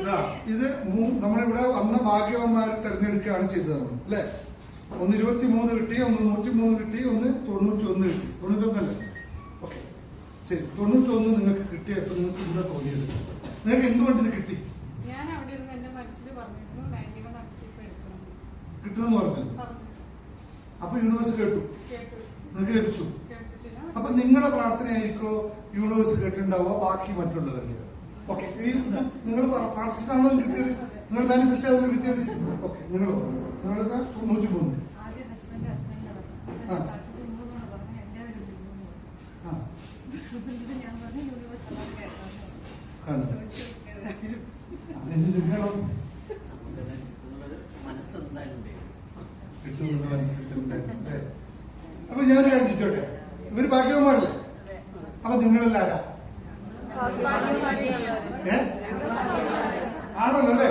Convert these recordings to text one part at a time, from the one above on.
ഇതാ ഇത് നമ്മളിവിടെ വന്ന ഭാഗ്യവന്മാരെ തെരഞ്ഞെടുക്കുകയാണ് ചെയ്തത്. നമ്മൾ അല്ലേ? ഒന്ന് ഇരുപത്തി മൂന്ന് കിട്ടി ഒന്ന് നൂറ്റി മൂന്ന് കിട്ടി ഒന്ന് തൊണ്ണൂറ്റി ഒന്ന് കിട്ടി. തൊണ്ണൂറ്റൊന്നല്ലേ ഓക്കെ. ശരി തൊണ്ണൂറ്റൊന്ന് നിങ്ങൾക്ക് കിട്ടിയപ്പോൾ നിങ്ങൾക്ക് എന്താ തോന്നിയത്? നിങ്ങൾക്ക് എന്തുകൊണ്ട് ഇത് കിട്ടി? കിട്ടണമെന്ന് പറഞ്ഞു അപ്പൊ യൂണിവേഴ്സ് കേട്ടു. നിങ്ങൾക്ക് ലഭിച്ചു. അപ്പൊ നിങ്ങളുടെ പ്രാർത്ഥനയായിരിക്കോ യൂണിവേഴ്സ് കേട്ടിട്ടുണ്ടാവുക ബാക്കി മറ്റുള്ളവരുടെ? ഓക്കെ നിങ്ങൾ പ്രാർത്ഥിച്ചാണോ കിട്ടിയത്? നിങ്ങൾ മാനിഫെസ്റ്റോ ചെയ്തത് കിട്ടിയത്? ഓക്കെ നിങ്ങൾ പറഞ്ഞു തൊണ്ണൂറ്റി മൂന്ന് അപ്പൊ ഞാൻ കാര്യം ചോദിച്ചോട്ടെ? ഇവർ ഭാഗ്യവന്മാരല്ലേ? അപ്പൊ നിങ്ങളെല്ലാരാ? ഏ? ആണല്ലോ അല്ലേ?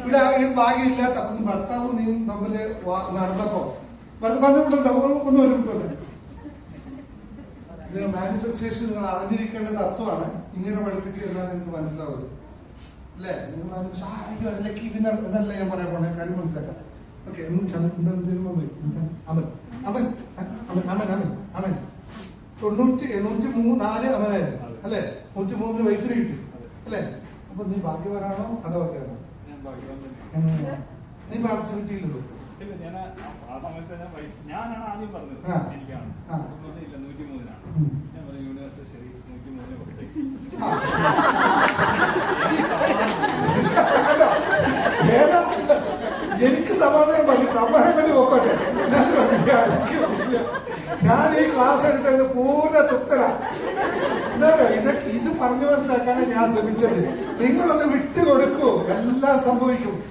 ഇവിടെ ഈ ഭാഗ്യമില്ലാത്ത അപ്പം ഭർത്താവും നീയും തമ്മിൽ വാ- നടന്നപ്പോ. ഭർത്താവ് തമ്മിൽ ഒരു ഒരുമിട്ട് ഇതിന് മാനിഫെസ്റ്റേഷൻ നിങ്ങൾ അറിഞ്ഞിരിക്കേണ്ട തത്വമാണ്. ഇങ്ങനെ പഠിപ്പിച്ച് തന്നാൽ നിങ്ങൾക്ക് മനസ്സിലാവുന്നത് അല്ലേ? നിങ്ങൾ അയ്യോ, എന്നല്ല ഞാൻ പറയാൻ പോണേ. കാര്യം മനസ്സിലാക്കാം. ഓക്കെ അമൻ. അമൻ. അമൻ അമൻ അമൻ തൊണ്ണൂറ്റി എണ്ണൂറ്റി മൂന്ന് നാല് അവനായിരുന്നു അല്ലേ? നൂറ്റി മൂന്നിന് വയസ്സിന് കിട്ടി. അല്ലേ? അപ്പൊ നീ ഭാഗ്യവാനാണോ അതോ ഭാഗ്യവാനോ നീ പ്രാർത്ഥിച്ചു കിട്ടിയില്ലല്ലോ ഞാനാണ് ആദ്യം പറഞ്ഞത്. എനിക്കാണ്. നൂറ്റി മൂന്നിനാണ് ഞാൻ പറഞ്ഞു യൂണിവേഴ്സിറ്റി ശരി നൂറ്റി മൂന്നിന് എനിക്ക് സമാധാനം പറഞ്ഞു സമാധാനം വേണ്ടി പോക്കോട്ടെ. ഞാൻ ഈ ക്ലാസ് എടുത്തത് പൂർണ തൃപ്തരാ എന്താ പറയുക ഇതൊക്കെ ഇത് പറഞ്ഞു മനസ്സിലാക്കാനാണ് ഞാൻ ശ്രമിച്ചത്. നിങ്ങളൊന്ന് വിട്ടുകൊടുക്കൂ. എല്ലാം സംഭവിക്കും.